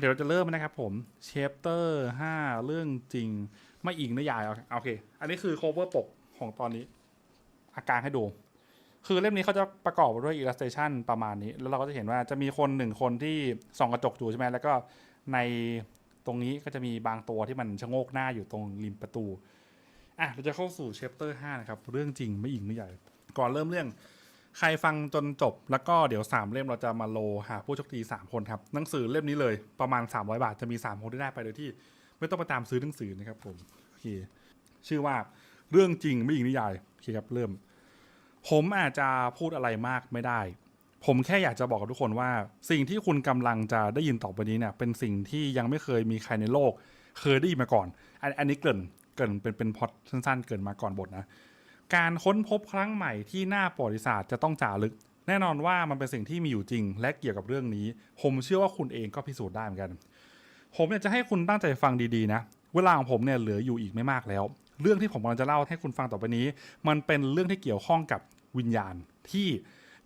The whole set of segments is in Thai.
เดี๋ยวเราจะเริ่มนะครับผมเชปเตอร์ห้าเรื่องจริง ไม่อิงนิยายเอาโอเค อันนี้คือ cover ปกของตอนนี้ อาการให้ดู คือเล่มนี้เขาจะประกอบด้วย illustration ประมาณนี้ แล้วเราก็จะเห็นว่าจะมีคนหนึ่งคนที่ส่องกระจกอยู่ใช่ไหมแล้วก็ในตรงนี้ก็จะมีบางตัวที่มันชะโงกหน้าอยู่ตรงริมประตูอะเราจะเข้าสู่ chapter 5นะครับ เรื่องจริงไม่อิงไม่ใหญ่ก่อนเริ่มเรื่อง ใครฟังจนจบแล้วก็เดี๋ยว 3 เล่มเราจะมาโลหาผู้โชคดี3 คนครับหนังสือเล่มนี้เลยประมาณ 300 บาทจะมี 3 คนที่ได้ไปโดยที่ ไม่ต้องไปตามซื้อหนังสือนะครับผมโอเคชื่อว่าเรื่องจริงไม่อิงนิยายโอเคครับเริ่ม ผมอาจจะพูดอะไรมากไม่ได้ ผมแค่อยากจะบอกกับทุกคนว่า สิ่งที่คุณกำลังจะได้ยินต่อไปนี้เนี่ยเป็นสิ่งที่ยังไม่เคยมีใครในโลก เคยได้ยินมาก่อน อันนี้เกินเกินเป็นเป็นพอดสั้นๆ เกินมาก่อนบทนะ การค้นพบครั้งใหม่ที่หน้าประวัติศาสตร์จะต้องจารึก แน่นอนว่ามันเป็นสิ่งที่มีอยู่จริง และเกี่ยวกับเรื่องนี้ ผมเชื่อว่าคุณเองก็พิสูจน์ได้เหมือนกัน ผมอยากจะให้คุณตั้งใจฟังดีๆนะ เวลาของผมเนี่ยเหลืออยู่อีกไม่มากแล้ว เรื่องที่ผมกำลังจะเล่าให้คุณฟังต่อไปนี้ มันเป็นเรื่องที่เกี่ยวข้องกับวิญญาณที่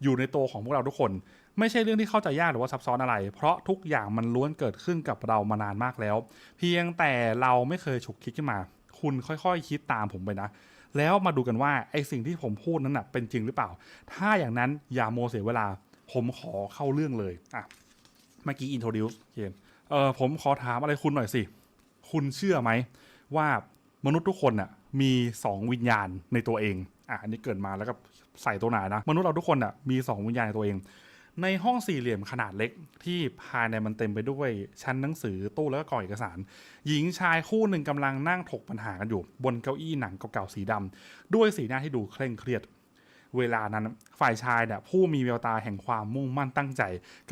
อยู่ในตัวของพวกเราทุกคน ไม่ใช่เรื่องที่เข้าใจยากหรือว่าซับซ้อนอะไร เพราะทุกอย่างมันล้วนเกิดขึ้นกับเรามานานมากแล้ว เพียงแต่เราไม่เคยฉุกคิดขึ้นมา คุณค่อยๆคิดตามผมไปนะ แล้วมาดูกันว่าไอสิ่งที่ผมพูดนั้นนะเป็นจริงหรือเปล่า ถ้าอย่างนั้นอย่าโมเสียเวลา ผมขอเข้าเรื่องเลยอะเมื่อกี้ introduce เคนเออผมขอถามอะไรคุณหน่อยสิ คุณเชื่อไหมว่ามนุษย์ทุกคนน่ะมีสองวิญญาณในตัวเองอะอันนี้เกิดมาแล้วก็ใส่ตัวหนานะ มนุษย์เราทุกคนน่ะมีสองวิญญาณในตัวเอง ในห้องสี่เหลี่ยมขนาดเล็กที่ภายในมันเต็มไปด้วยชั้นหนังสือตู้แล้วก็กล่องเอกสาร หญิงชายคู่หนึ่งกำลังนั่งถกปัญหากันอยู่ บนเก้าอี้หนังเก่าๆสีดำด้วยสีหน้าที่ดูเคร่งเครียด เวลานั้นฝ่ายชายเนี่ยผู้มีแววตาแห่งความมุ่งมั่นตั้งใจ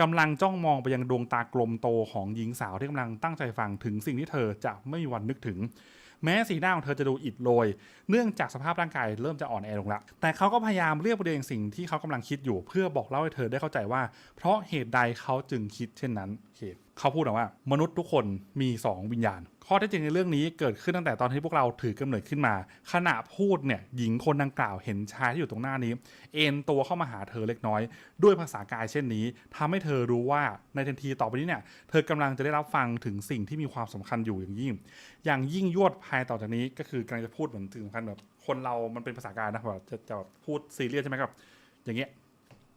กำลังจ้องมองไปยังดวงตากลมโตของหญิงสาวที่กำลังตั้งใจฟังถึงสิ่งที่เธอจะไม่มีวันนึกถึง แม้สีหน้าของเธอจะดูอิดโรย เนื่องจากสภาพร่างกายเริ่มจะอ่อนแอลงละแต่เขาก็พยายามเรียกประเด็นสิ่งที่เขากำลังคิดอยู่ เพื่อบอกเล่าให้เธอได้เข้าใจว่า เพราะเหตุใดเขาจึงคิดเช่นนั้นเคเขาพูดว่า มนุษย์ทุกคนมี 2 วิญญาณ ข้อเท็จจริงในเรื่องนี้เกิดขึ้นตั้งแต่ตอนที่พวกเราถือกำเนิดขึ้นมา ขณะพูดเนี่ยหญิงคนดังกล่าวเห็นชายที่อยู่ตรงหน้านี้ เอ็นตัวเข้ามาหาเธอเล็กน้อย ด้วยภาษากายเช่นนี้ทำให้เธอรู้ว่าในทันทีต่อไปนี้เนี่ยเธอกำลังจะได้รับฟังถึงสิ่งที่มีความสำคัญอยู่อย่างยิ่ง อย่างยิ่งยวดภายต่อจากนี้ก็คือกำลังจะพูดเหมือนถึงขั้นแบบคนเรามันเป็นภาษากายนะแบบจะจะพูดซีเรียสใช่ไหมครับ อย่างเงี้ย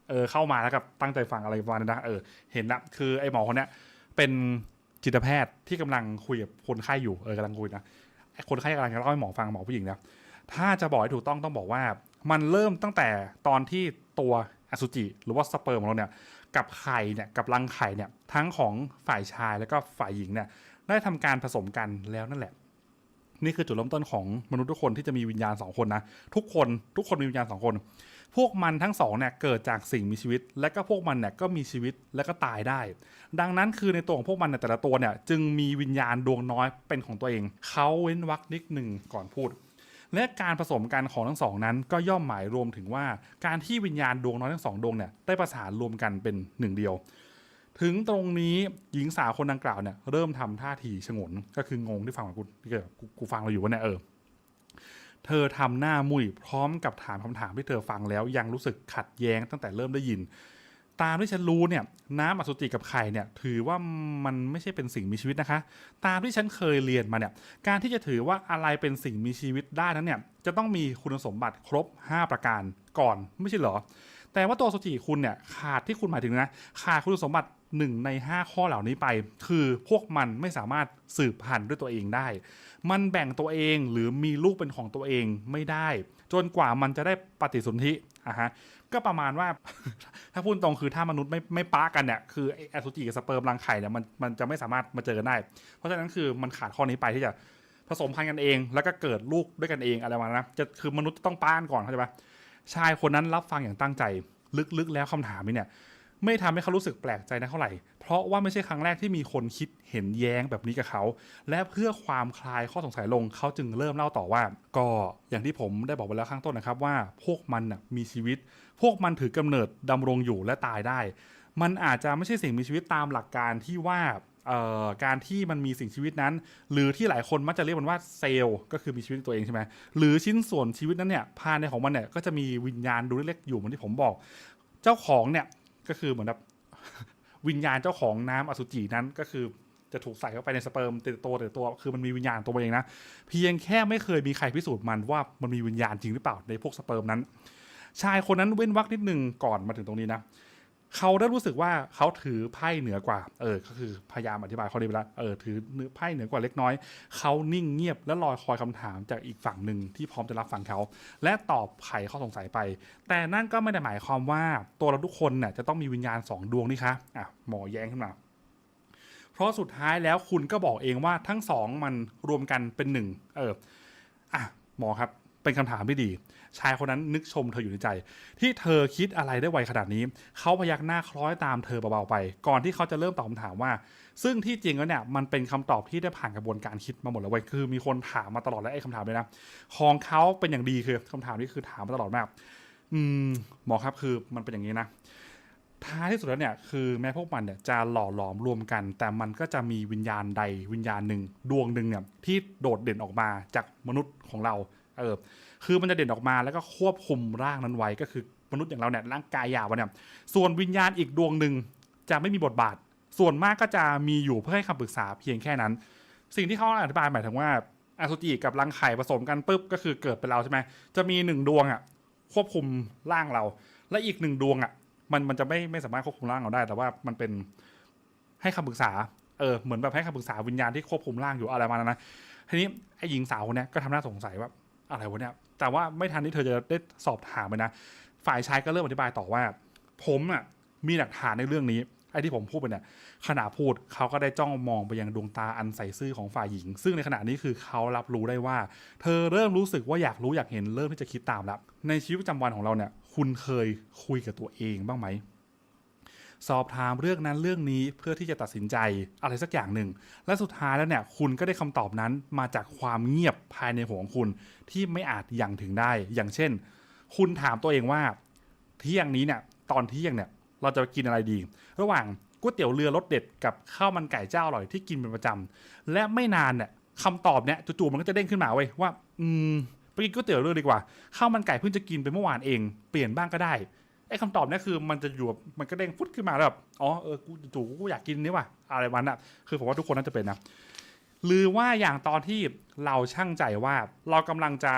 เออเข้ามาแล้วกับตั้งใจฟังอะไรประมาณนั้นนะเออเห็นละคือไอ้หมอคนเนี้ยเป็น จิตแพทย์ที่กำลังคุยกับคนไข้อยู่เออกำลังคุยนะคนไข้กำลังจะเล่าให้หมอฟังหมอผู้หญิงนะถ้าจะบอกให้ถูกต้องต้องบอกว่า มันเริ่มตั้งแต่ตอนที่ตัวอสุจิหรือว่าสเปิร์มของเราเนี่ยกับไข่เนี่ยกับรังไข่เนี่ยทั้งของฝ่ายชายแล้วก็ฝ่ายหญิงเนี่ยได้ทำการผสมกันแล้วนั่นแหละ นี่คือจุดเริ่มต้นของมนุษย์ทุกคนที่จะมีวิญญาณสองคนนะทุกคนทุกคนมีวิญญาณสองคน พวกมันทั้งสองเนี่ยเกิดจากสิ่งมีชีวิต และก็พวกมันเนี่ยก็มีชีวิตและก็ตายได้ ดังนั้นคือในตัวของพวกมันในยแต่ละตัวเนี่ยจึงมีวิญญาณดวงน้อยเป็นของตัวเอง เขาเว้นวรรคนิดหนึ่งก่อนพูด และการผสมกันของทั้งสองนั้นก็ย่อมหมายรวมถึงว่า การที่วิญญาณดวงน้อยทั้งสองดวงเนี่ยได้ประสานรวมกันเป็นหนึ่งเดียว ถึงตรงนี้หญิงสาวคนดังกล่าวเนี่ยเริ่มทำท่าทีฉงนก็คืองงที่ฟังของกูที่เกิดกูกูฟังเราอยู่วะเนี่ยเออ เธอทำหน้ามุยพร้อมกับถามคำถามที่เธอฟังแล้ว ยังรู้สึกขัดแย้งตั้งแต่เริ่มได้ยิน ตามที่ฉันรู้เนี่ยน้ำอสุจิกับไข่เนี่ยถือว่ามันไม่ใช่เป็นสิ่งมีชีวิตนะคะ ตามที่ฉันเคยเรียนมาเนี่ยการที่จะถือว่าอะไรเป็นสิ่งมีชีวิตได้นั้นเนี่ยจะต้องมีคุณสมบัติครบ 5 ประการก่อนไม่ใช่เหรอแต่ว่าตัวอสุจิคุณเนี่ยขาดที่คุณหมายถึงนะขาดคุณสมบัติ หนึ่งใน 5 ข้อเหล่านี้ไป คือพวกมันไม่สามารถสืบพันธุ์ด้วยตัวเองได้ มันแบ่งตัวเองหรือมีลูกเป็นของตัวเองไม่ได้ จนกว่ามันจะได้ปฏิสนธิอะฮะก็ประมาณว่า ถ้าพูดตรงคือถ้ามนุษย์ไม่ไม่ปะกันเนี่ยคือไอ้อสุจิกับสเปิร์มรังไข่เนี่ยมันมันจะไม่สามารถมาเจอกันได้ เพราะฉะนั้นคือมันขาดข้อนี้ไปที่จะผสมพันธุ์กันเอง แล้วก็เกิดลูกด้วยกันเองอะไรประมาณนั้นนะจะคือมนุษย์ต้องป้านก่อนเข้าใจปะชายคนนั้นรับฟังอย่างตั้งใจ ลึกๆแล้วคำถามนี้เนี่ย ไม่ทำให้เขารู้สึกแปลกใจนะเท่าไหร่ เพราะว่าไม่ใช่ครั้งแรกที่มีคนคิดเห็นแย้งแบบนี้กับเขา และเพื่อความคลายข้อสงสัยลงเขาจึงเริ่มเล่าต่อว่า ก็อย่างที่ผมได้บอกไปแล้วข้างต้นนะครับว่าพวกมันนะมีชีวิต พวกมันถือกำเนิดดำรงอยู่และตายได้ มันอาจจะไม่ใช่สิ่งมีชีวิตตามหลักการที่ว่าการที่มันมีสิ่งชีวิตนั้น หรือที่หลายคนมักจะเรียกมันว่าเซลล์ก็คือมีชีวิตตัวเองใช่ไหมหรือชิ้นส่วนชีวิตนั้นเนี่ยภายในของมันเนี่ยก็จะมีวิญญาณดูเล็กๆอยู่เหมือนที่ผมบอก เจ้าของเนี่ย ก็คือเหมือนแบบวิญญาณเจ้าของน้ำอสุจินั้นก็คือจะถูกใส่เข้าไปในสเปิร์มติดตัวติดตัวคือมันมีวิญญาณตัวเองนะเพียงแค่ไม่เคยมีใครพิสูจน์มันว่ามันมีวิญญาณจริงหรือเปล่าในพวกสเปิร์มนั้น ชายคนนั้นเว้นวรกนิดหนึ่งก่อนมาถึงตรงนี้นะ เขาได้รู้สึกว่าเขาถือไพ่เหนือกว่า เออ ก็คือพยายามอธิบายเขาดีไปแล้ว เออ ถือเนื้อไพ่เหนือกว่าเล็กน้อย เขานิ่งเงียบและรอคอยคำถามจากอีกฝั่งหนึ่งที่พร้อมจะรับฟังเขา และตอบไขข้อสงสัยไป แต่นั่นก็ไม่ได้หมายความว่าตัวเราทุกคนเนี่ยจะต้องมีวิญญาณสองดวงนี่คะ อะ หมอแย้งขึ้นมา เพราะสุดท้ายแล้วคุณก็บอกเองว่าทั้งสองมันรวมกันเป็นหนึ่ง เออ อะ หมอครับ เป็นคำถามที่ดี ชายคนนั้นนึกชมเธออยู่ในใจ ที่เธอคิดอะไรได้ไวขนาดนี้ เขาพยักหน้าคล้อยตามเธอเบาๆไป ก่อนที่เขาจะเริ่มตอบคำถามว่า ซึ่งที่จริงแล้วเนี่ยมันเป็นคำตอบที่ได้ผ่านกระบวนการคิดมาหมดแล้วเว้ยคือ มีคนถามมาตลอดแล้วไอ้คำถามเลยนะของเขาเป็นอย่างดีคือคำถามนี้คือถามมาตลอดมาก อืมหมอครับคือมันเป็นอย่างนี้นะท้ายที่สุดแล้วเนี่ยคือแม้พวกมันเนี่ยจะหล่อหลอมรวมกัน แต่มันก็จะมีวิญญาณใดวิญญาณหนึ่งดวงหนึ่งเนี่ยที่โดดเด่นออกมาจากมนุษย์ของเรา เออคือมันจะเด่นออกมาแล้วก็ควบคุมร่างนั้นไว้ก็คือมนุษย์อย่างเราเนี่ยร่างกายหยาบเนี่ยส่วนวิญญาณอีกดวงหนึ่งจะไม่มีบทบาท ส่วนมากก็จะมีอยู่เพื่อให้คำปรึกษาเพียงแค่นั้น สิ่งที่เขาอธิบายหมายถึงว่าอสุจิกับรังไข่ผสมกันปุ๊บก็คือเกิดเป็นเราใช่ไหมจะมีหนึ่งดวงอะควบคุมร่างเรา และอีกหนึ่งดวงอะมันมันจะไม่ไม่สามารถควบคุมร่างเราได้ แต่ว่ามันเป็นให้คำปรึกษาเออเหมือนแบบให้คำปรึกษาวิญญาณที่ควบคุมร่างอยู่อะไรมาณนั้นนะทีนี้ไอ้หญิงสาวคนนี้ก็ทำหน้าสงสัยว่า อะไรวะเนี่ยแต่ว่าไม่ทันที่เธอจะได้สอบถามไปนะ ฝ่ายชายก็เริ่มอธิบายต่อว่า ผมอะมีหลักฐานในเรื่องนี้ไอ้ที่ผมพูดไปเนี่ยขณะพูดเขาก็ได้จ้องมองไปยังดวงตาอันใสซื่อของฝ่ายหญิง ซึ่งในขณะนี้คือเขารับรู้ได้ว่า เธอเริ่มรู้สึกว่าอยากรู้อยากเห็นเริ่มที่จะคิดตามแล้วในชีวิตประจำวันของเราเนี่ย คุณเคยคุยกับตัวเองบ้างไหม สอบถามเรื่องนั้นเรื่องนี้เพื่อที่จะตัดสินใจอะไรสักอย่างหนึ่ง และสุดท้ายแล้วเนี่ยคุณก็ได้คำตอบนั้นมาจากความเงียบภายในหัวของคุณที่ไม่อาจยังถึงได้ อย่างเช่น คุณถามตัวเองว่า เที่ยงนี้เนี่ยตอนเที่ยงเนี่ยเราจะกินอะไรดี ระหว่างก๋วยเตี๋ยวเรือรสเด็ดกับข้าวมันไก่เจ้าอร่อยที่กินเป็นประจำและไม่นานเนี่ยคำตอบเนี่ยจู่ๆมันก็จะเด้งขึ้นมาเว้ยว่า อืมไปกินก๋วยเตี๋ยวเรือดีกว่าข้าวมันไก่เพิ่งจะกินไปเมื่อวานเอง เปลี่ยนบ้างก็ได้ ไอ้คำตอบนี่คือมันจะอยู่แบบมันก็เด้งฟุตขึ้นมาแล้วแบบอ๋อเออกูจู่กูอยากกินนี่ว่ะอะไรวันน่ะคือผมว่าทุกคนน่าจะเป็นนะหรือว่าอย่างตอนที่เราช่างใจว่าเรากำลังจะ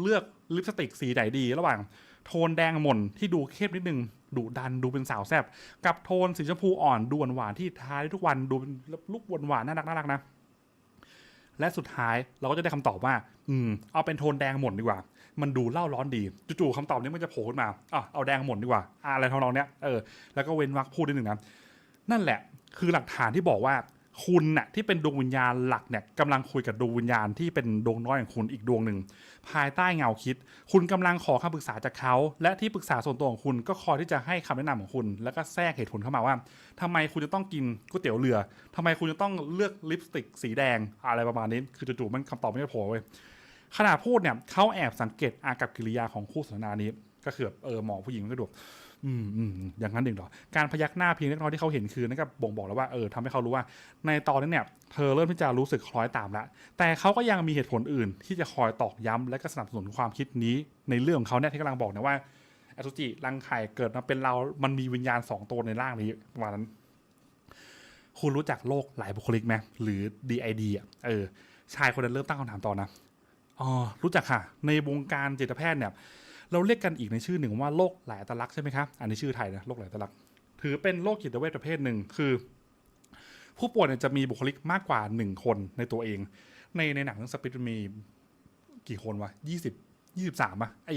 เลือกลิปสติกสีไหนดี ระหว่างโทนแดงหม่นที่ดูเข้มนิดนึงดุดันดูเป็นสาวแซบกับโทนสีชมพูอ่อนดูหวานที่ทาได้ทุกวันดูเป็นลูกหวานๆน่ารักน่ารักนะและสุดท้ายเราก็จะได้คำตอบว่า อืม เอาเป็นโทนแดงหม่นดีกว่า มันดูเล่าร้อนดีจู่ๆคำตอบนี้มันจะโผล่ขึ้นมาอะเอาแดงหม่นดีกว่าอะไรทำนองเนี้ยเออแล้วก็เว้นวรรคพูดนิดหนึ่งนะนั่นแหละคือหลักฐานที่บอกว่าคุณน่ะที่เป็นดวงวิญญาณหลักเนี่ยกำลังคุยกับดวงวิญญาณที่เป็นดวงน้อยของคุณอีกดวงหนึ่งภายใต้เงาคิด คุณกำลังขอคำปรึกษาจากเขา และที่ปรึกษาส่วนตัวของคุณก็คอยที่จะให้คำแนะนำของคุณ แล้วก็แทรกเหตุผลเข้ามาว่าทำไมคุณจะต้องกินก๋วยเตี๋ยวเรือทำไมคุณจะต้องเลือกลิปสติกสีแดงอะไรประมาณนี้ คือจู่ๆมันคำตอบไม่ได้โผล่เว้ย ขณะพูดเนี่ยเขาแอบสังเกตอากับกิริยาของคู่สนทนานี้ ก็คือเออหมอผู้หญิงก็ดูอืมอืมอย่างนั้นเองเหรอ การพยักหน้าเพียงเล็กน้อยที่เขาเห็นคือนั่นก็บ่งบอกแล้วว่าเออทำให้เขารู้ว่า ในตอนนี้เนี่ยเธอเริ่มที่จะรู้สึกคล้อยตามแล้วแต่เขาก็ยังมีเหตุผลอื่น ที่จะคอยตอกย้ำและก็สนับสนุนความคิดนี้ในเรื่องของเขาเนี่ยที่กำลังบอกนะว่าอสุจิรังไข่เกิดมาเป็นเรา มันมีวิญญาณสองตัวในร่างนี้ประมาณนั้น คุณรู้จักโรคหลายบุคลิกไหมหรือ DID อะเออชายคนนั้นเริ่มตั้งคำถามต่อนะ อ๋อรู้จักค่ะ ในวงการจิตแพทย์เนี่ยเราเรียกกันอีกในชื่อหนึ่งว่าโรคหลายอัตลักษณ์ใช่ไหมครับอันนี้ชื่อไทยนะโรคหลายอัตลักษณ์ถือเป็นโรคจิตเวชประเภทหนึ่งคือ ผู้ป่วยจะมีบุคลิกมากกว่าหนึ่งคนในตัวเอง ในในหนังเรื่องสปิริตมีกี่คนวะยี่สิบยี่สิบสามอะไอ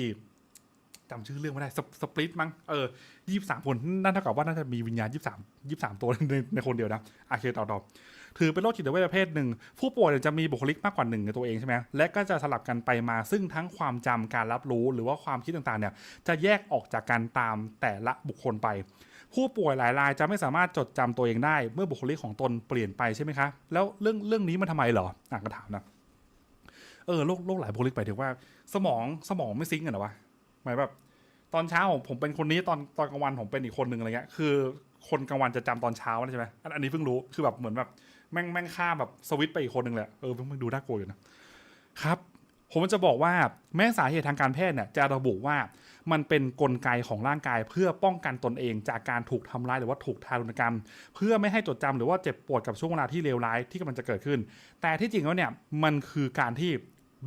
จำชื่อเรื่องไม่ได้สสปริตมั้งเออยี่สิบสามคนนั่นเท่ากับว่าน่าจะมีวิญญาณยี่สามยี่สามตัวในในคนเดียวนะโอเคต่อต่อถือเป็นโรคจิตเวชประเภทหนึ่ง ผู้ป่วยจะมีบุคลิกมากกว่าหนึ่งในตัวเองใช่ไหมและก็จะสลับกันไปมาซึ่งทั้งความจำการรับรู้หรือว่าความคิดต่างๆเนี่ยจะแยกออกจากกันตามแต่ละบุคคลไป ผู้ป่วยหลายรายจะไม่สามารถจดจำตัวเองได้ เมื่อบุคลิกของตนเปลี่ยนไปใช่ไหมคะแล้วเรื่องเรื่องนี้มันทำไมเหรออะก็ถามนะเออโรคโรคหลายบุคลิกไปถึงว่า สมองสมองไม่ซิงกันหรอวะ หมายแบบตอนเช้าผมเป็นคนนี้ตอนตอนกลางวันผมเป็นอีกคนหนึ่งอะไรเงี้ยคือ คนกลางวันจะจำตอนเช้าใช่ไหมอันนี้เพิ่งรู้คือแบบเหมือนแบบแม่งแม่งข้ามแบบสวิตไปอีกคนหนึ่งเลยเออมันดูน่ากลัวอยู่นะครับผมจะบอกว่าแม้สาเหตุทางการแพทย์เนี่ยจะระบุว่ามันเป็นนกลไกของร่างกายเพื่อป้องกันตนเองจากการถูกทำร้ายหรือว่าถูกทารุณกรรม เพื่อไม่ให้จดจำหรือว่าเจ็บปวดกับช่วงเวลาที่เลวร้ายที่กำลังจะเกิดขึ้น แต่ที่จริงแล้วเนี่ยมันคือการที่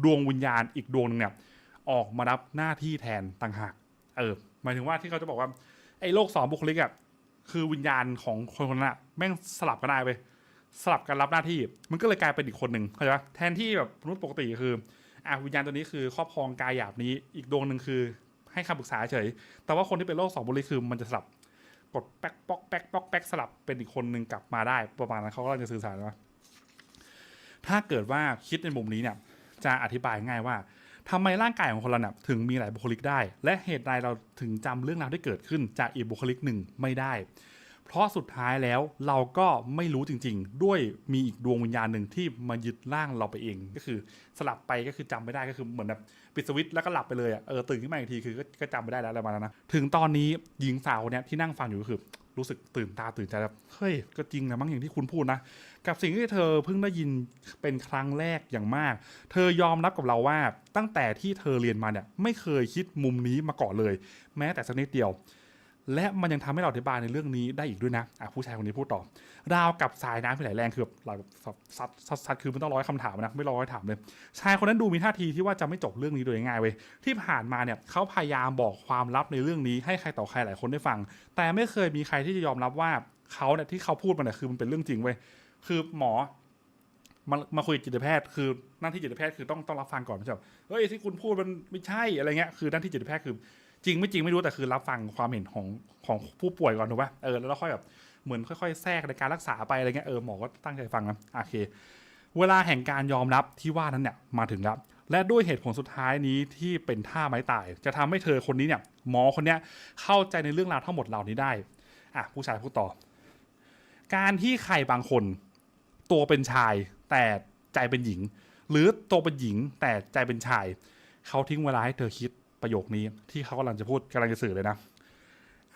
ดวงวิญญาณอีกดวงหนึงเนี่ย ออกมารับหน้าที่แทนต่างหาก เออ หมายถึงว่าที่เขาจะบอกว่าไอ้โรคสองบุคลิกอะคือวิญญาณของคนคนนั้นอะแม่งสลับกันได้ไปสลับกันรับหน้าที่ มันก็เลยกลายเป็นอีกคนหนึ่งเข้าใจปะแทนที่แบบมนุษย์ปกติคืออะวิญญาณตัวนี้คือครอบครองกายหยาบนี้ อีกดวงหนึ่งคือ ให้คำปรึกษาเฉย แต่ว่าคนที่เป็นโรคสองบุรีคือมันจะสลับกดแป๊กป๊อกแป๊กป๊อกแป๊กสลับเป็นอีกคนหนึ่งกลับมาได้ประมาณนั้นเขาก็จะสื่อสารว่าถ้าเกิดว่าคิดในมุมนี้เนี่ย จะอธิบายง่ายว่า ทำไมร่างกายของคนเราเนี่ยถึงมีหลายบุคลิกได้ และเหตุใดเราถึงจำเรื่องราวที่เกิดขึ้นจากอีกบุคลิกหนึ่งไม่ได้ เพราะสุดท้ายแล้วเราก็ไม่รู้จริง ๆ ด้วยมีอีกดวงวิญญาณหนึ่งที่มายึดร่างเราไปเอง ก็คือสลับไปก็คือจำไม่ได้ก็คือเหมือนแบบปิดสวิตช์แล้วก็หลับไปเลยอะเออตื่นขึ้นมาอีกทีคือก็จำไม่ได้แล้วอะไรมาณนั้นนะถึงตอนนี้หญิงสาวคนเนี้ยที่นั่งฟังอยู่ก็คือ รู้สึกตื่นตาตื่นใจแบบเฮ้ยก็จริงนะมั้งอย่างที่คุณพูดนะ กับสิ่งที่เธอเพิ่งได้ยินเป็นครั้งแรกอย่างมาก เธอยอมรับกับเราว่าตั้งแต่ที่เธอเรียนมาเนี่ยไม่เคยคิดมุมนี้มาก่อนเลย แม้แต่สักนิดเดียว และมันยังทำให้เราอธิบายในเรื่องนี้ได้อีกด้วยนะอะผู้ชายคนนี้พูดต่อ ราวกับสายน้ำที่ไหลแรงคือแบบไหลแบบซัดซัดซัดคือมันต้องร้อยคำถามนะไม่ร้อยถามเลย ชายคนนั้นดูมีท่าทีที่ว่าจะไม่จบเรื่องนี้โดยง่ายเว้ยที่ผ่านมาเนี่ยเขาพยายามบอกความลับในเรื่องนี้ให้ใครต่อใครหลายคนได้ฟัง แต่ไม่เคยมีใครที่จะยอมรับว่าเขาเนี่ยที่เขาพูดมาเนี่ยคือมันเป็นเรื่องจริงเว้ยคือหมอมามาคุยกับจิตแพทย์ คือหน้าที่จิตแพทย์คือต้องต้องรับฟังก่อนไม่ใช่แบเฮ้ยที่คุณพูดมันไม่ใช่อะไรเงี้ยคือหน้าที่จิตแพทย์คือ จริงไม่จริงไม่รู้แต่คือรับฟังความเห็นของของผู้ป่วยก่อนถูกป่ะเออแล้วเราค่อยแบบเหมือนค่อยๆ แทรกในการรักษาไปอะไรเงี้ยเออหมอก็ตั้งใจฟังนะโอเค เวลาแห่งการยอมรับที่ว่านั้นเนี่ยมาถึงแล้วและด้วยเหตุผลสุดท้ายนี้ที่เป็นท่าไม้ตาย จะทำให้เธอคนนี้เนี่ย หมอคนเนี้ยเข้าใจในเรื่องราวทั้งหมดเหล่านี้ได้อะผู้ชายพูดต่อ การที่ใครบางคน ตัวเป็นชายแต่ใจเป็นหญิง หรือตัวเป็นหญิงแต่ใจเป็นชาย เขาทิ้งเวลาให้เธอคิด ประโยคนี้ที่เขากำลังจะพูดกำลังจะสื่อเลยนะ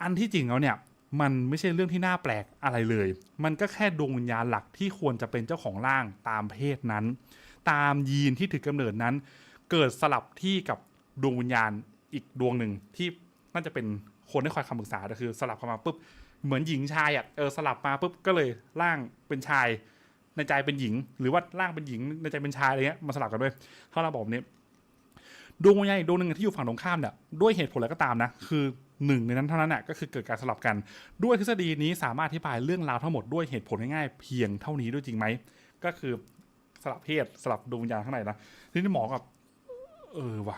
อันที่จริงแล้วเนี่ยมันไม่ใช่เรื่องที่น่าแปลกอะไรเลย มันก็แค่ดวงวิญญาณหลักที่ควรจะเป็นเจ้าของร่างตามเพศนั้น ตามยีนที่ถือกำเนิดนั้น เกิดสลับที่กับดวงวิญญาณอีกดวงหนึ่งที่น่าจะเป็นคนที่คอยคำปรึกษาแต่คือสลับเข้ามาปุ๊บเหมือนหญิงชายอะเออสลับมาปุ๊บก็เลยร่างเป็นชายในใจเป็นหญิง หรือว่าร่างเป็นหญิงในใจเป็นชายอะไรเงี้ยมาสลับกันด้วยเขาเราบอกแบบนี้ ดวงวิญญาณอีกดวงหนึ่งที่อยู่ฝั่งตรงข้ามเนี่ยด้วยเหตุผลอะไรก็ตามนะ คือหนึ่งในนั้นเท่านั้นน่ะก็คือเกิดการสลับกัน ด้วยทฤษฎีนี้สามารถอธิบายเรื่องราวทั้งหมดด้วยเหตุผลง่ายๆเพียงเท่านี้ด้วยจริงไหมก็คือสลับเพศสลับดวงวิญญาณข้างในนะทีนี้หมอกับเออว่ะ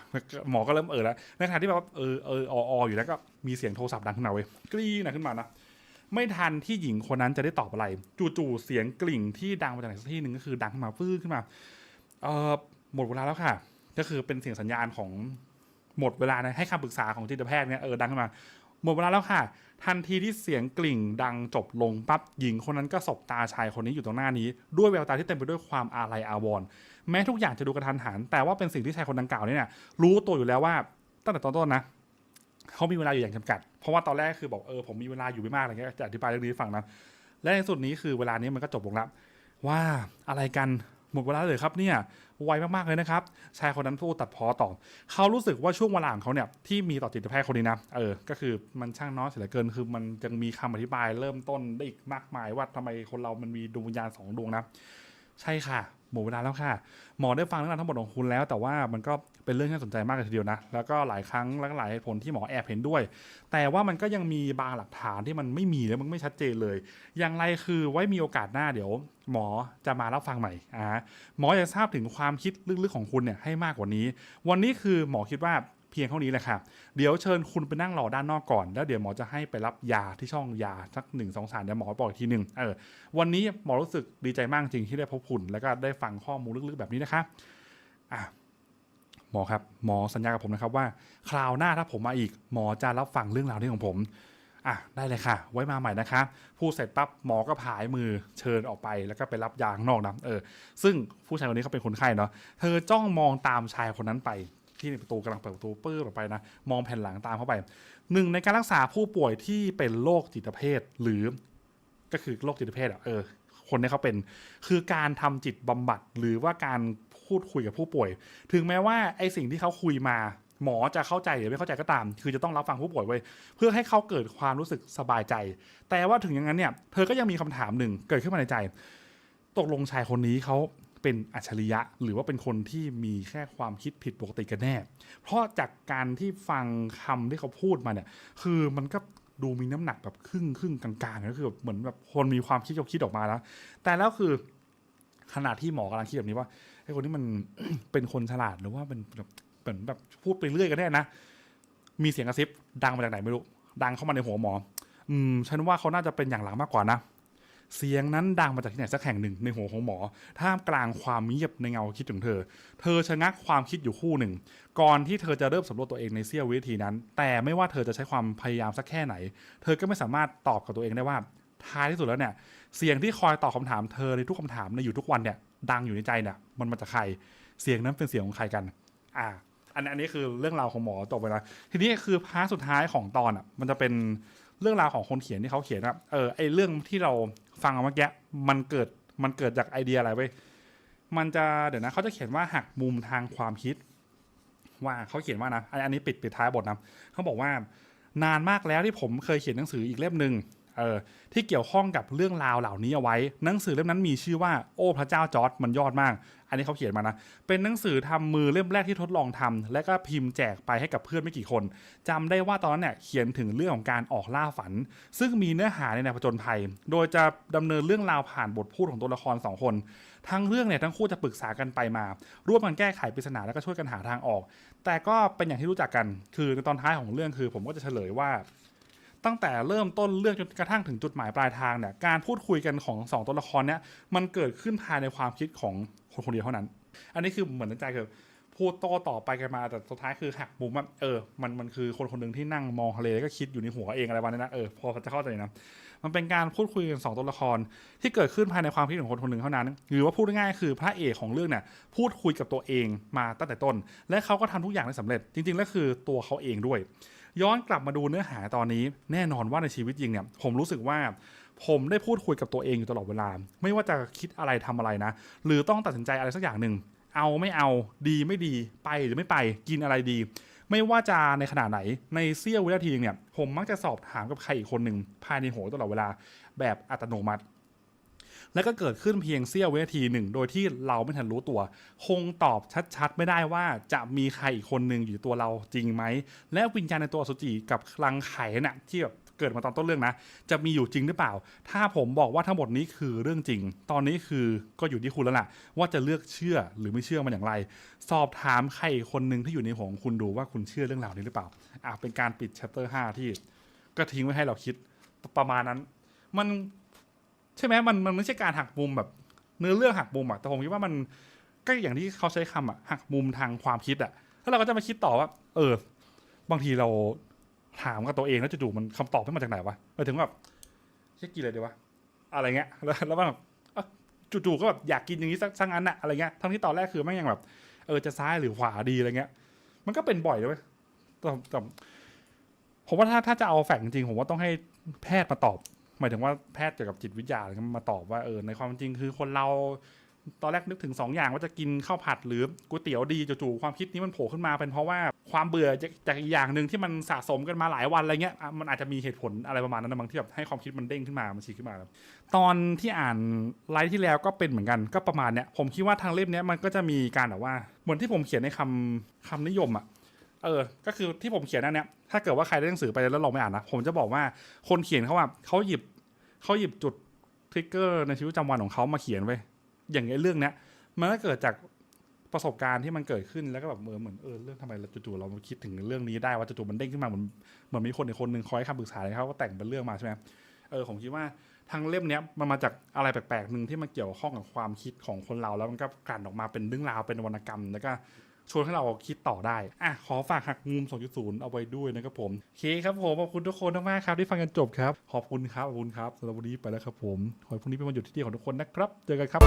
หมอก็เริ่มเออแล้วในขณะที่แบบเออเอออออยู่แล้วก็มีเสียงโทรศัพท์ดังขึ้นมาเว้ยกรี๊ดนะขึ้นมานะไม่ทันที่หญิงคนนั้นจะได้ตอบอะไร จู่ๆเสียงกลิ่งที่ดังมาจากไหนสักที่หนึ่งก็คือดังขึ้นมาฟื้นขึ้นมาเออหมดเวลาแล้วค่ะ ก็คือเป็นเสียงสัญญาณของหมดเวลานะให้คำปรึกษาของจิตแพทย์เนี่ยเออดังขึ้นมา หมดเวลาแล้วค่ะ ทันทีที่เสียงกลิ่งดังจบลงปั๊บหญิงคนนั้นก็สบตาชายคนนี้อยู่ตรงหน้านี้ ด้วยแววตาที่เต็มไปด้วยความอาลัยอาวรณ์แม้ทุกอย่างจะดูกระทันหัน แต่ว่าเป็นสิ่งที่ชายคนดังกล่าวเนี่ยรู้ตัวอยู่แล้วว่าตั้งแต่ตอนต้นนะเขามีเวลาอยู่อย่างจำกัด เพราะว่าตอนแรกคือบอกเออผมมีเวลาอยู่ไม่มากอะไรเงี้ยจะอธิบายเรื่องนี้ให้ฟังนะและในสุดนี้คือเวลานี้มันก็จบลงแล้วว่าอะไรกัน หมดเวลาเลยครับเนี่ยไวมากๆเลยนะครับชายคนนั้นพูดตัดพอต่อ เขารู้สึกว่าช่วงเวลาของเขาเนี่ยที่มีต่อจิตแพทย์คนนี้นะเออก็คือมันช่างน้อยเสียเหลือเกินคือมันยังมีคำอธิบายเริ่มต้นได้อีกมากมายว่าทำไมคนเรามันมีดวงวิญญาณสองดวงนะ ใช่ค่ะ หมดเวลาแล้วค่ะ หมอได้ฟังเรื่องราวทั้งหมดของคุณแล้ว แต่ว่ามันก็เป็นเรื่องที่น่าสนใจมากเลยทีเดียวนะ แล้วก็หลายครั้งและหลายเหตุผลที่หมอแอบเห็นด้วย แต่ว่ามันก็ยังมีบางหลักฐานที่มันไม่มีและมันไม่ชัดเจนเลย อย่างไรคือไว้มีโอกาสหน้าเดี๋ยว หมอจะมารับฟังใหม่อ่าหมออยากทราบถึงความคิดลึกๆของคุณเนี่ยให้มากกว่านี้ วันนี้คือหมอคิดว่า เพียงเท่านี้แหละค่ะเดี๋ยวเชิญคุณไปนั่งรอด้านนอกก่อน แล้วเดี๋ยวหมอจะให้ไปรับยาที่ช่องยาสักหนึ่งสองสามเดี๋ยวหมอบอกอีกทีหนึ่งเออวันนี้หมอรู้สึกดีใจมากจริงที่ได้พบคุณ แล้วก็ได้ฟังข้อมูลลึกๆแบบนี้นะคะอะหมอครับหมอสัญญากับผมนะครับว่า คราวหน้าถ้าผมมาอีก หมอจะรับฟังเรื่องราวนี้ของผมอะได้เลยค่ะ ไว้มาใหม่นะคะพูดเสร็จปั๊บหมอก็ผายมือเชิญออกไปแล้วก็ไปรับยาข้างนอกนะเออซึ่งผู้ชายคนนี้เขาเป็นคนไข้เนาะเธอจ้องมองตามชายคนนั้นไป ที่ประตูกำลังเปิดประตูปื้อออกไปนะ มองแผ่นหลังตามเข้าไปหนึ่งในการรักษาผู้ป่วยที่เป็นโรคจิตเภทหรือก็คือโรคจิตเภทอะเออคนที่เขาเป็นคือการทำจิตบำบัดหรือว่าการพูดคุยกับผู้ป่วย ถึงแม้ว่าไอสิ่งที่เขาคุยมา หมอจะเข้าใจหรือไม่เข้าใจก็ตาม คือจะต้องรับฟังผู้ป่วยไว้ เพื่อให้เขาเกิดความรู้สึกสบายใจ แต่ว่าถึงอย่างนั้นเนี่ย เธอก็ยังมีคำถามหนึ่งเกิดขึ้นมาในใจ ตกลงชายคนนี้เขา เป็นอัจฉริยะ หรือว่าเป็นคนที่มีแค่ความคิดผิดปกติกันแน่ เพราะจากการที่ฟังคำที่เขาพูดมาเนี่ย คือมันก็ดูมีน้ำหนักแบบครึ่งครึ่งกลางๆก็คือเหมือนแบบคนมีความคิดเขาคิดออกมาแล้ว แต่แล้วคือขณะที่หมอกำลังคิดแบบนี้ว่าไอ้คนนี้มันเป็นคนฉลาดหรือว่าเป็นแบบเหมือนแบบพูดไปเรื่อยกันแน่นะ มีเสียงกระซิบดังมาจากไหนไม่รู้ ดังเข้ามาในหัวหมอ อืม ฉันว่าเขาน่าจะเป็นอย่างหลังมากกว่านะ เสียงนั้นดังมาจากที่ไหนสักแห่งหนึ่งในหัวของหมอ ท่ามกลางความเงียบในเงาคิดของเธอ เธอชะงักความคิดอยู่คู่หนึ่ง ก่อนที่เธอจะเริ่มสำรวจตัวเองในเสี้ยววินาทีนั้น แต่ไม่ว่าเธอจะใช้ความพยายามสักแค่ไหน เธอก็ไม่สามารถตอบกับตัวเองได้ว่าท้ายที่สุดแล้วเนี่ยเสียงที่คอยตอบคำถามเธอในทุกคำถามในอยู่ทุกวันเนี่ยดังอยู่ในใจเนี่ยมันมาจากใคร เสียงนั้นเป็นเสียงของใครกัน อ่า อันอันนี้คือเรื่องราวของหมอจบไปแล้วทีนี้คือพาร์ทสุดท้ายของตอนอะมันจะเป็นเรื่องราวของคนเขียนที่เขาเขียนว่าเออไอเรื่องที่เรา ฟังเอาเมื่อกี้มันเกิดมันเกิดจากไอเดียอะไรเว้ยมันจะเดี๋ยวนะเขาจะเขียนว่าหักมุมทางความคิด ว่าเขาเขียนว่านะอันอันนี้ปิดปิดท้ายบทนะเขาบอกว่านานมากแล้วที่ผมเคยเขียนหนังสืออีกเล่มหนึ่ง เออที่เกี่ยวข้องกับเรื่องราวเหล่านี้เอาไว้ หนังสือเล่มนั้นมีชื่อว่าโอ้พระเจ้าจอร์ดมันยอดมาก อันนี้เขาเขียนมานะ เป็นหนังสือทำมือเล่มแรกที่ทดลองทำและก็พิมพ์แจกไปให้กับเพื่อนไม่กี่คนจำได้ว่าตอนนั้นเนี่ยเขียนถึงเรื่องของการออกล่าฝัน ซึ่งมีเนื้อหาในแนวผจญภัย โดยจะดำเนินเรื่องราวผ่านบทพูดของตัวละครสองคน ทั้งเรื่องเนี่ยทั้งคู่จะปรึกษากันไปมา ร่วมกันแก้ไขปริศนาแล้วก็ช่วยกันหาทางออก แต่ก็เป็นอย่างที่รู้จักกัน คือในตอนท้ายของเรื่องคือ ผมก็จะเฉลยว่า ตั้งแต่เริ่มต้นเรื่องจนกระทั่งถึงจุดหมายปลายทางเนี่ยการพูดคุยกันของสองตัวละครเนี่ยมันเกิดขึ้นภายในความคิดของคนคนเดียวเท่านั้น อันนี้คือเหมือนใจคือพูดโต้ต่อไปกันมาแต่สุดท้ายคือหักมุมว่าเออมันมันคือคนคนหนึ่งที่นั่งมองทะเลแล้วก็คิดอยู่ในหัวเองอะไรประมาณนี้นะเออพอจะเข้าใจนะมันเป็นการพูดคุยกันสองตัวละคร ที่เกิดขึ้นภายในความคิดของคนคนหนึ่งเท่านั้น หรือว่าพูดง่ายๆคือพระเอกของเรื่องเนี่ยพูดคุยกับตัวเองมาตั้งแต่ต้น และเขาก็ทำทุกอย่างได้สำเร็จ จริงๆแล้วคือตัวเขาเองด้วย ย้อนกลับมาดูเนื้อหาตอนนี้ แน่นอนว่าในชีวิตจริงเนี่ย ผมรู้สึกว่า ผมได้พูดคุยกับตัวเองอยู่ตลอดเวลา ไม่ว่าจะคิดอะไรทำอะไรนะ หรือต้องตัดสินใจอะไรสักอย่างหนึ่ง เอาไม่เอา ดีไม่ดี ไปหรือไม่ไป กินอะไรดี ไม่ว่าจะในขนาดไหน ในเสี้ยววินาทีหนึ่งเนี่ย ผมมักจะสอบถามกับใครอีกคนหนึ่งภายในหัวตลอดเวลา แบบอัตโนมัติ และก็เกิดขึ้นเพียงเสี้ยววินาทีหนึ่ง โดยที่เราไม่ทันรู้ตัว คงตอบชัดๆ ไม่ได้ว่าจะมีใครอีกคนหนึ่งอยู่ตัวเราจริงไหม และวิญญาณในตัวอสุจิกับคลังไข่น่ะที่แบบเกิดมาตอนต้นเรื่องนะ จะมีอยู่จริงหรือเปล่า ถ้าผมบอกว่าทั้งหมดนี้คือเรื่องจริง ตอนนี้คือก็อยู่ที่คุณแล้วล่ะ ว่าจะเลือกเชื่อหรือไม่เชื่อมันอย่างไร สอบถามใครคนหนึ่งที่อยู่ในหัวของคุณดูว่าคุณเชื่อเรื่องราวนี้หรือเปล่า อะเป็นการปิด chapter 5 ที่ ก็ทิ้งไว้ให้เราคิดประมาณนั้น มัน ใช่ไหมมันมันไม่ใช่การหักมุมแบบเนื้อเรื่องหักมุมอะแต่ผมคิดว่ามันก็อย่างที่เขาใช้คำอะหักมุมทางความคิดอะแล้วเราก็จะมาคิดต่อว่า เออ บางทีเราถามกับตัวเองแล้วจู่ๆมันคำตอบไม่มาจากไหนวะมาถึงแบบเช่กินอะไรดีวะอะไรเงี้ย แล้วแล้วแบบจู่ๆก็แบบอยากกินอย่างนี้สักสักอันอะอะไรเงี้ยทั้งที่ตอนแรกคือแม่ยังแบบ เออจะซ้ายหรือขวาดีอะไรเงี้ย มันก็เป็นบ่อยเลยแต่แต่ผมว่าถ้าถ้าจะเอาแฝงจริงผมว่าต้องให้แพทย์มาตอบ หมายถึงว่าแพทย์เกี่ยวกับจิตวิทยาอะไรเงี้ยมาตอบว่าเออในความจริงคือคนเราตอนแรกนึกถึงสองอย่างว่าจะกินข้าวผัดหรือก๋วยเตี๋ยวดีจู่ๆความคิดนี้มันโผล่ขึ้นมาเป็นเพราะว่าความเบื่อจากจากอีกอย่างหนึ่งที่มันสะสมกันมาหลายวันอะไรเงี้ยมันอาจจะมีเหตุผลอะไรประมาณนั้นนะบางที่แบบให้ความคิดมันเด้งขึ้นมามันฉีกขึ้นมาตอนที่อ่านไลฟ์ที่แล้วก็เป็นเหมือนกันก็ประมาณเนี้ยผมคิดว่าทางเล่มเนี้ยมันก็จะมีการแบบว่าเหมือนที่ผมเขียนในคำคำนิยมอะเออ ก็คือที่ผมเขียนนั่นเนี้ยถ้าเกิดว่าใครได้หนังสือไปแล้วลองไม่อ่านนะ ผมจะบอกว่าคนเขียนเขาว่าเขาหยิบ เขาหยิบจุดทริกเกอร์ในชีวิตประจำวันของเขามาเขียนไว้ อย่างไอ้เรื่องเนี้ย มันก็เกิดจากประสบการณ์ที่มันเกิดขึ้นแล้วก็แบบเออเหมือนเออเรื่องทำไมเราจู่ๆเรามาคิดถึงเรื่องนี้ได้ว่าจู่ๆมันเด้งขึ้นมาเหมือนเหมือนมีคนอีกคนหนึ่งคอยให้คำปรึกษาอะไรเขาก็แต่งเป็นเรื่องมาใช่ไหมเออผมคิดว่าทางเล่มเนี้ยมันมาจากอะไรแปลกๆหนึ่งที่มันเกี่ยวข้องกับความคิดของคนเราแล้วมันก็กลั่นออกมาเป็นเรื่องราวเป็นวรรณกรรมแล้วก็ ชวนให้เราคิดต่อได้ อะ ขอฝากหักมุม 2.0 เอาไว้ด้วยนะครับผมโอเคครับผม ขอบคุณทุกคนมากๆครับที่ฟังกันจบครับ ขอบคุณครับ ขอบคุณครับสำหรับวันนี้ไปแล้วครับผม ขอให้พรุ่งนี้เป็นวันหยุดที่ดีของทุกคนนะครับ เจอกันครับ